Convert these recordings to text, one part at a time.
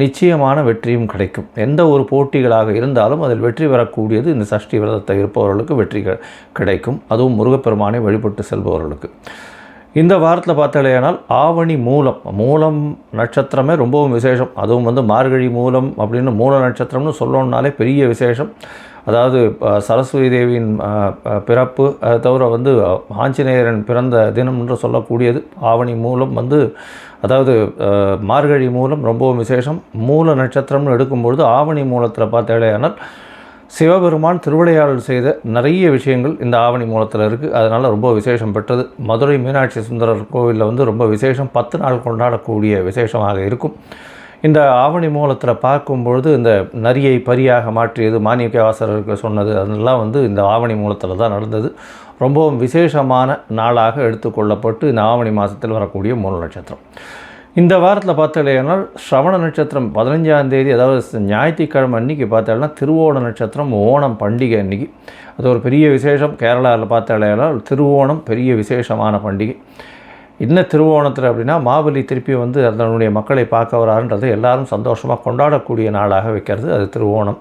நிச்சயமான வெற்றியும் கிடைக்கும். எந்த ஒரு போட்டிகளாக இருந்தாலும் அதில் வெற்றி பெறக்கூடியது இந்த சஷ்டி விரதத்தை இருப்பவர்களுக்கு வெற்றி கிடைக்கும். அதுவும் முருகப்பெருமானை வழிபட்டு செல்பவர்களுக்கு. இந்த வாரத்தில் பார்த்தாலேயானால் ஆவணி மூலம் மூலம் நட்சத்திரமே ரொம்பவும் விசேஷம். அதுவும் வந்து மார்கழி மூலம் அப்படின்னு மூல நட்சத்திரம்னு சொல்லணுன்னாலே பெரிய விசேஷம். அதாவது சரஸ்வதி தேவியின் பிறப்பு அதை தவிர வந்து ஆஞ்சநேயரன் பிறந்த தினம் என்று சொல்லக்கூடியது. ஆவணி மூலம் வந்து அதாவது மார்கழி மூலம் ரொம்பவும் விசேஷம். மூல நட்சத்திரம்னு எடுக்கும்பொழுது ஆவணி மூலத்தில் பார்த்தாலேயானால் சிவபெருமான் திருவிளையாடல் செய்த நிறைய விஷயங்கள் இந்த ஆவணி மூலத்தில் இருக்குது அதனால் ரொம்ப விசேஷம் பெற்றது. மதுரை மீனாட்சி சுந்தரர் கோவிலில் வந்து ரொம்ப விசேஷம். பத்து நாள் கொண்டாடக்கூடிய விசேஷமாக இருக்கும். இந்த ஆவணி மூலத்தில் பார்க்கும்பொழுது இந்த நரியை பரியாக மாற்றியது மாணிக்கவாசகருக்கு சொன்னது அதெல்லாம் வந்து இந்த ஆவணி மூலத்தில் தான் நடந்தது. ரொம்பவும் விசேஷமான நாளாக எடுத்துக்கொள்ளப்பட்டு இந்த ஆவணி மாதத்தில் வரக்கூடிய மூல நட்சத்திரம். இந்த வாரத்தில் பார்த்தாலேனால் ஸ்ரவண நட்சத்திரம் பதினஞ்சாம் தேதி அதாவது ஞாயிற்றுக்கிழமை அன்னைக்கு பார்த்தாலேனா திருவோண நட்சத்திரம் ஓணம் பண்டிகை அன்னைக்கு. அது ஒரு பெரிய விசேஷம். கேரளாவில் பார்த்தாலேனால் திருவோணம் பெரிய விசேஷமான பண்டிகை. என்ன திருவோணத்தில் அப்படின்னா மாபலி திருப்பி வந்து அதனுடைய மக்களை பார்க்க வராருன்றது எல்லாரும் சந்தோஷமாக கொண்டாடக்கூடிய நாளாக வைக்கிறது. அது திருவோணம்.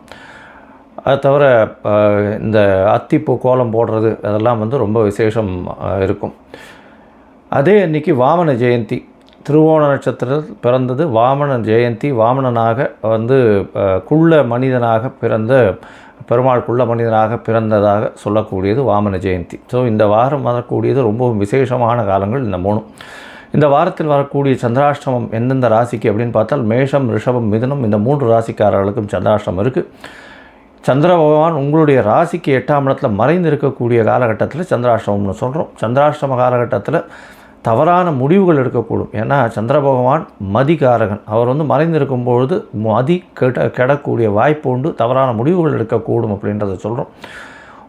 அது தவிர இந்த அத்திப்பூ கோலம் போடுறது அதெல்லாம் வந்து ரொம்ப விசேஷம் இருக்கும். அதே அன்றைக்கி வாமன ஜெயந்தி. திருவோண நட்சத்திரத்தில் பிறந்தது வாமன ஜெயந்தி. வாமனனாக வந்து குள்ள மனிதனாக பிறந்த பெருமாள் குள்ள மனிதனாக பிறந்ததாக சொல்லக்கூடியது வாமன ஜெயந்தி. ஸோ இந்த வாரம் வரக்கூடியது ரொம்பவும் விசேஷமான காலங்கள் இந்த மூணும். இந்த வாரத்தில் வரக்கூடிய சந்திராஷ்டமம் எந்தெந்த ராசிக்கு அப்படின்னு பார்த்தால் மேஷம் ரிஷபம் மிதுனம் இந்த மூன்று ராசிக்காரர்களுக்கும் சந்திராஷ்டமம் இருக்குது சந்திர பகவான் உங்களுடைய ராசிக்கு எட்டாம் இடத்துல மறைந்து இருக்கக்கூடிய காலகட்டத்தில் சந்திராஷ்டமம்னு சொல்கிறோம் சந்திராஷ்டம காலகட்டத்தில் தவறான முடிவுகள் எடுக்கக்கூடும். ஏன்னா சந்திர பகவான் மதிகாரகன். அவர் வந்து மறைந்திருக்கும் பொழுது மதி கெட கெடக்கூடிய வாய்ப்பு உண்டு. தவறான முடிவுகள் எடுக்கக்கூடும் அப்படின்றத சொல்கிறோம்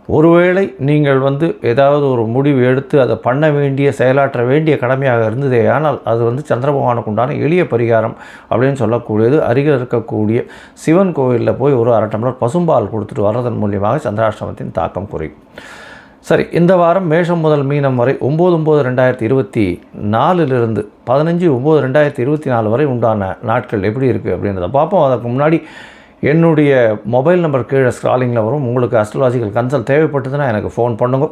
ஒருவேளை நீங்கள் வந்து ஏதாவது ஒரு முடிவு எடுத்து அதை பண்ண வேண்டிய செயலாற்ற வேண்டிய கடமையாக இருந்ததே ஆனால் அது வந்து சந்திரபகவானுக்கு உண்டான எளிய பரிகாரம் அப்படின்னு சொல்லக்கூடியது. அருகில் இருக்கக்கூடிய சிவன் கோவிலில் போய் ஒரு அரை டம்ளர் பசும்பால் கொடுத்துட்டு வர்றதன் மூலியமாக சந்திராஷ்டமத்தின் தாக்கம் குறையும். சரி இந்த வாரம் மேஷம் முதல் மீனம் வரை ஒம்பது ஒம்பது ரெண்டாயிரத்தி இருபத்தி நாலுலேருந்து பதினஞ்சு ஒம்பது ரெண்டாயிரத்தி இருபத்தி நாலு வரை உண்டான நாட்கள் எப்படி இருக்குது அப்படின்றத பார்ப்போம். அதற்கு முன்னாடி என்னுடைய மொபைல் நம்பர் கீழே ஸ்க்ராலிங்கில் வரும். உங்களுக்கு அஸ்ட்ராலஜிக்கல் கன்சல்ட் தேவைப்பட்டதுன்னா எனக்கு ஃபோன் பண்ணுங்க.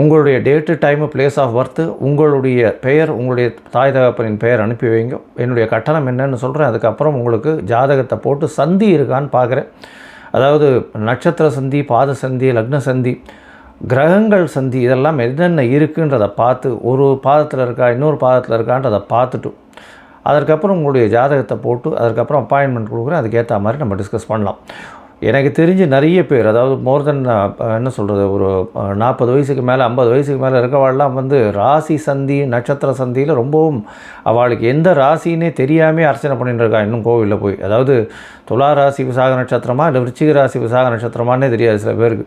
உங்களுடைய date time place of birth உங்களுடைய பெயர் உங்களுடைய தாய் தகப்பனின் பெயர் அனுப்பி வைங்க. என்னுடைய கட்டணம் என்னன்னு சொல்கிறேன் அதுக்கப்புறம் உங்களுக்கு ஜாதகத்தை போட்டு சந்தி இருக்கான்னு பார்க்குறேன் அதாவது நட்சத்திர சந்தி பாத சந்தி லக்ன சந்தி கிரகங்கள் சந்தி இதெல்லாம் என்னென்ன இருக்குன்றதை பார்த்து ஒரு பாதத்தில் இருக்கா இன்னொரு பாதத்தில் இருக்கான்றதை பார்த்துட்டு அதற்கப்புறம் உங்களுடைய ஜாதகத்தை போட்டு அதுக்கப்புறம் அப்பாயின்மெண்ட் கொடுக்குறேன். அதுக்கேற்ற மாதிரி நம்ம டிஸ்கஸ் பண்ணலாம். எனக்கு தெரிஞ்சு நிறைய பேர் அதாவது மோர் தென் என்ன சொல்கிறது ஒரு நாற்பது வயசுக்கு மேலே ஐம்பது வயசுக்கு மேலே இருக்கவாள்லாம் வந்து ராசி சந்தி நட்சத்திர சந்தியில் ரொம்பவும் அவளுக்கு எந்த ராசின்னே தெரியாமல் அர்ச்சனை பண்ணிட்டு இருக்கா. இன்னும் கோவிலில் போய். அதாவது துலா ராசி விசாக நட்சத்திரமா இல்லை விருச்சிக ராசி விசாக நட்சத்திரமானே தெரியாது சில பேருக்கு.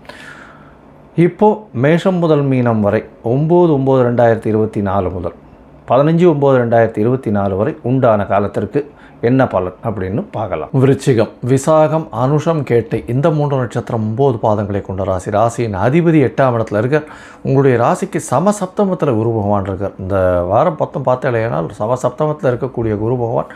இப்போது மேஷம் முதல் மீனம் வரை ஒம்பது ஒம்பது ரெண்டாயிரத்தி இருபத்தி நாலு முதல் பதினஞ்சு ஒம்பது ரெண்டாயிரத்தி இருபத்தி நாலு வரை உண்டான காலத்திற்கு என்ன பலன் அப்படின்னு பார்க்கலாம். விருச்சிகம். விசாகம் அனுஷம் கேட்டை இந்த மூன்று நட்சத்திரம் ஒம்பது பாதங்களை கொண்ட ராசி. ராசியின் அதிபதி எட்டாம் இடத்துல இருக்கார் உங்களுடைய ராசிக்கு சம சப்தமத்தில் குரு பகவான் இருக்கார். இந்த வாரம் பத்தம் பார்த்தாலேனால் சமசப்தமத்தில் இருக்கக்கூடிய குரு பகவான்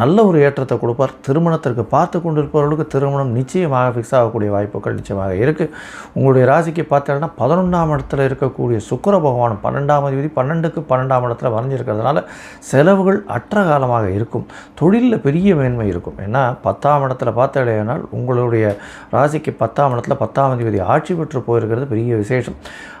நல்ல ஒரு ஏற்றத்தை கொடுப்பார். திருமணத்திற்கு பார்த்து கொண்டிருப்பவர்களுக்கு திருமணம் நிச்சயமாக ஃபிக்ஸ் ஆகக்கூடிய வாய்ப்புகள் நிச்சயமாக இருக்குது உங்களுடைய ராசிக்கு பார்த்தீங்கன்னா பதினொன்றாம் இடத்துல இருக்கக்கூடிய சுக்கிர பகவான் பன்னெண்டாம் அதிபதி பன்னெண்டுக்கு பன்னெண்டாம் இடத்துல வரைஞ்சிருக்கிறதுனால செலவுகள் அற்ற காலமாக இருக்கும். தொழில் தொழிலில் பெரிய மேன்மை இருக்கும். ஏன்னா பத்தாம் இடத்துல பார்த்தாலேனால் உங்களுடைய ராசிக்கு பத்தாம் இடத்துல பத்தாம் அதிபதி ஆட்சி பெற்று போயிருக்கிறது பெரிய விசேஷம்.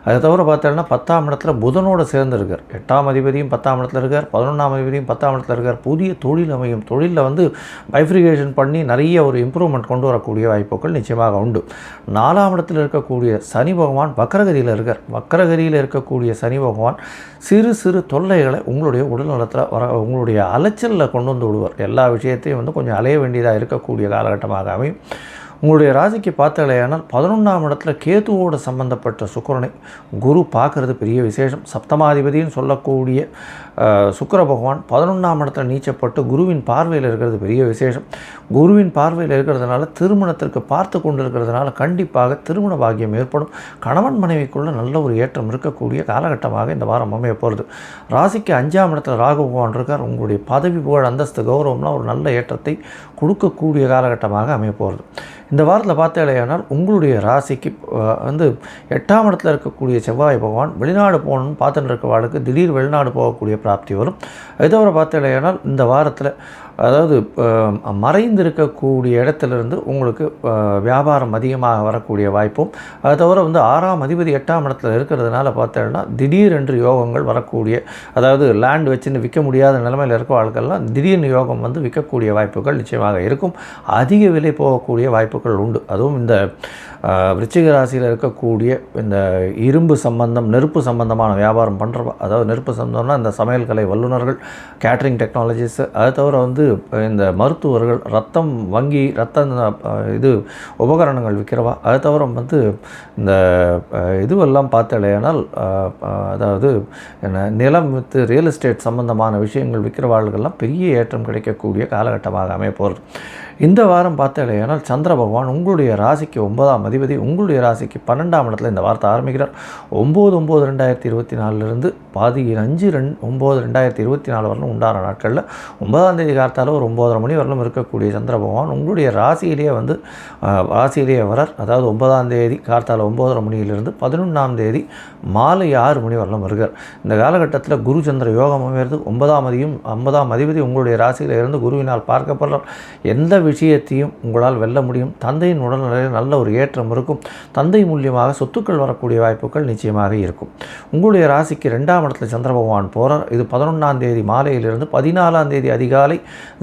அதை தவிர பார்த்தோன்னா பத்தாம் இடத்துல புதனோடு சேர்ந்துருக்கார். எட்டாம் அதிபதியும் பத்தாம் இடத்துல இருக்கார். பதினொன்றாம் அதிபதியும் பத்தாம் இடத்துல இருக்கார். புதிய தொழில் அமையும். தொழிலில் வந்து பைஃப்ரிகேஷன் பண்ணி நிறைய ஒரு இம்ப்ரூவ்மெண்ட் கொண்டு வரக்கூடிய வாய்ப்புகள் நிச்சயமாக உண்டு. நாலாம் இடத்தில் இருக்கக்கூடிய சனி பகவான் வக்கரகதியில் இருக்கார். வக்கரகதியில் இருக்கக்கூடிய சனி பகவான் சிறு சிறு தொல்லைகளை உங்களுடைய உடல் நலத்தில் வர உங்களுடைய அலைச்சலில் கொண்டு வந்து விடுவார். எல்லா விஷயத்தையும் வந்து கொஞ்சம் அலைய வேண்டியதாக இருக்கக்கூடிய காலகட்டமாக அமையும். உங்களுடைய ராசிக்கு பார்த்தாலேயானால் பதினொன்றாம் இடத்துல கேதுவோடு சம்பந்தப்பட்ட சுக்கரனை குரு பார்க்குறது பெரிய விசேஷம். சப்தமாதிபதினு சொல்லக்கூடிய சுக்கர பகவான் பதினொன்றாம் இடத்துல நீச்சப்பட்டு குருவின் பார்வையில் இருக்கிறது பெரிய விசேஷம். குருவின் பார்வையில் இருக்கிறதுனால திருமணத்திற்கு பார்த்து கொண்டு இருக்கிறதுனால கண்டிப்பாக திருமண பாக்கியம் ஏற்படும். கணவன் மனைவிக்குள்ள நல்ல ஒரு ஏற்றம் இருக்கக்கூடிய காலகட்டமாக இந்த வாரம் அமைய போகிறது ராசிக்கு அஞ்சாம் இடத்துல ராகு பகவான் இருக்கார். உங்களுடைய பதவி புகழ் அந்தஸ்து கௌரவம்லாம் ஒரு நல்ல ஏற்றத்தை கொடுக்கக்கூடிய காலகட்டமாக அமைய போகிறது இந்த வாரத்தில் பார்த்தாலேயானால் உங்களுடைய ராசிக்கு வந்து எட்டாம் இடத்துல இருக்கக்கூடிய செவ்வாய் பகவான் வெளிநாடு போகணும்னு பார்த்துட்டு வாழ்க்கை திடீர் வெளிநாடு போகக்கூடிய பிராப்தி வரும். இதோட பார்த்தீங்கன்னா இந்த வாரத்தில் அதாவது மறைந்திருக்கக்கூடிய மறைந்து இருக்கக்கூடிய இடத்துலேருந்து உங்களுக்கு வியாபாரம் அதிகமாக வரக்கூடிய வாய்ப்பும் அது தவிர வந்து ஆறாம் அதிபதி எட்டாம் இடத்துல இருக்கிறதுனால பார்த்தோன்னா திடீரென்று யோகங்கள் வரக்கூடிய அதாவது லேண்ட் வச்சுன்னு விற்க முடியாத நிலைமையில் இருக்க ஆட்கள்லாம் திடீர்னு யோகம் வந்து விற்கக்கூடிய வாய்ப்புகள் நிச்சயமாக இருக்கும். அதிக விலை போகக்கூடிய வாய்ப்புகள் உண்டு. அதுவும் இந்த விருச்சிக ராசியில் இருக்கக்கூடிய இந்த இரும்பு சம்பந்தம் நெருப்பு சம்பந்தமான வியாபாரம் பண்ணுறவா அதாவது நெருப்பு சம்பந்தம்னா இந்த சமையல் கலை வல்லுநர்கள் கேட்ரிங் டெக்னாலஜிஸ் அது தவிர வந்து இந்த மருத்துவர்கள் ரத்தம் வங்கி ரத்த இது உபகரணங்கள் விற்கிறவா? அது தவிர வந்து இந்த இதுவெல்லாம் பார்த்தலையானால் அதாவது என்ன நிலம் வித்து ரியல் எஸ்டேட் சம்பந்தமான விஷயங்கள் விற்கிறவாள்கள்லாம் பெரிய ஏற்றம் கிடைக்கக்கூடிய காலகட்டமாக அமைய போகிறது. இந்த வாரம் பார்த்தாலேயானால் சந்திர பகவான் உங்களுடைய ராசிக்கு ஒன்பதாம் அதிபதி உங்களுடைய ராசிக்கு பன்னெண்டாம் இடத்துல இந்த வாரத்தை ஆரம்பிக்கிறார். ஒம்பது ஒம்பது ரெண்டாயிரத்தி இருபத்தி நாலுலேருந்து பாதி அஞ்சு ரெண்டு ஒம்பது ரெண்டாயிரத்தி இருபத்தி நாலு வரலும் உண்டான நாட்களில் ஒன்பதாம் தேதி காலத்தால் ஒரு ஒம்பதரை மணி வரலும் இருக்கக்கூடிய சந்திர பகவான் உங்களுடைய ராசியிலேயே வந்து ராசியிலேயே வரார். அதாவது ஒன்பதாம் தேதி காலத்தால் ஒம்பதரை மணியிலிருந்து பதினொன்றாம் தேதி மாலை ஆறு மணி வரலும் வருகிறார் இந்த காலகட்டத்தில் குரு சந்திர யோகம் அமைகிறது ஒன்பதாம் அதிகம் ஐம்பதாம் அதிபதி உங்களுடைய ராசியில் இருந்து குருவினால் பார்க்கப்படுறார். எந்த விஷயத்தையும் உங்களால் வெல்ல முடியும். தந்தையின் உடல்நிலையில் நல்ல ஒரு ஏற்றம் இருக்கும். தந்தை மூலியமாக சொத்துக்கள் வரக்கூடிய வாய்ப்புகள் நிச்சயமாக இருக்கும். உங்களுடைய ராசிக்கு ரெண்டாம் இடத்துல சந்திர பகவான் போகிறார் இது பதினொன்றாம் தேதி மாலையிலிருந்து பதினாலாம் தேதி அதிகாலை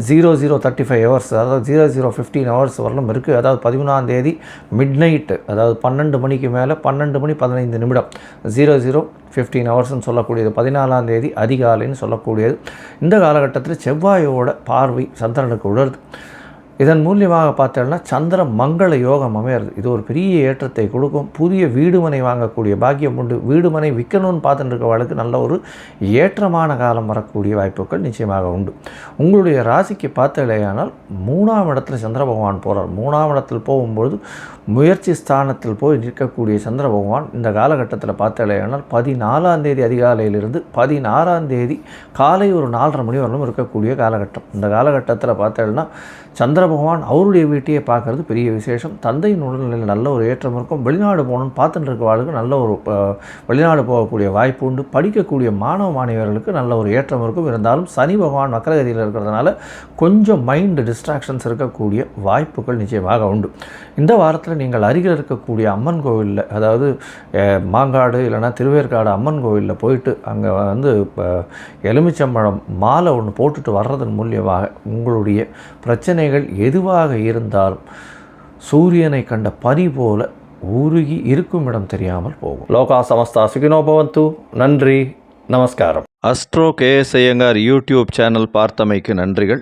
zero zero thirty five hours அதாவது ஜீரோ ஜீரோ ஃபிஃப்டீன் ஹவர்ஸ் வரலும் இருக்குது அதாவது பதிமூணாம் தேதி மிட் நைட்டு அதாவது பன்னெண்டு மணிக்கு மேலே பன்னெண்டு மணி பதினைந்து நிமிடம். ஜீரோ ஜீரோ ஃபிஃப்டீன் ஹவர்ஸ்னு சொல்லக்கூடியது. பதினாலாம் தேதி அதிகாலைன்னு சொல்லக்கூடியது. இந்த காலகட்டத்தில் செவ்வாயோட பார்வை சந்திரனுக்கு உணருது இதன் மூலியமாக பார்த்தோம்னா சந்திர மங்கள யோகம் அமையிறது. இது ஒரு பெரிய ஏற்றத்தை கொடுக்கும். புதிய வீடுமனை வாங்கக்கூடிய பாக்கியம் உண்டு. வீடுமனை விற்கணும்னு பார்த்துட்டு இருக்கவளுக்கு நல்ல ஒரு ஏற்றமான காலம் வரக்கூடிய வாய்ப்புகள் நிச்சயமாக உண்டு. உங்களுடைய ராசிக்கு பார்த்தலையானால் மூணாம் இடத்துல சந்திர பகவான் போகிறார் மூணாம் இடத்தில் போகும்பொழுது முயற்சி ஸ்தானத்தில் போய் நிற்கக்கூடிய சந்திர பகவான் இந்த காலகட்டத்தில் பார்த்தாலேயானால் பதினாலாம் தேதி அதிகாலையிலிருந்து பதினாறாம் தேதி காலை ஒரு நாலரை மணி வரலும் இருக்கக்கூடிய காலகட்டம். இந்த காலகட்டத்தில் பார்த்தேன்னா சந்திர பகவான் அவருடைய வீட்டையே பார்க்குறது பெரிய விசேஷம். தந்தையின் உடல்நிலையில் நல்ல ஒரு ஏற்றம் இருக்கும். வெளிநாடு போகணும்னு பார்த்துட்டு இருக்கவாளுக்கு நல்ல ஒரு வெளிநாடு போகக்கூடிய வாய்ப்பு உண்டு. படிக்கக்கூடிய மாணவ மாணவியர்களுக்கு நல்ல ஒரு ஏற்றம் இருக்கும். இருந்தாலும் சனி பகவான் மக்கரகதியில் இருக்கிறதுனால கொஞ்சம் மைண்டு டிஸ்ட்ராக்ஷன்ஸ் இருக்கக்கூடிய வாய்ப்புகள் நிச்சயமாக உண்டு. இந்த வாரத்தில் நீங்கள் அருகில் இருக்கக்கூடிய அம்மன் கோவிலில் அதாவது மாங்காடு இல்லைனா திருவேற்காடு அம்மன் கோவிலில் போயிட்டு அங்கே வந்து எலுமிச்சம்பழம் மாலை ஒன்று போட்டுட்டு வர்றதன் மூலியமாக உங்களுடைய பிரச்சனைகள் எதுவாக இருந்தாலும் சூரியனை கண்ட பனி போல உருகி இருக்கும் இடம் தெரியாமல் போகும். லோகா சமஸ்தா சுகினோபவந்து நன்றி. நமஸ்காரம். Astro KS Iyengar YouTube channel பார்த்தமைக்கு நன்றிகள்.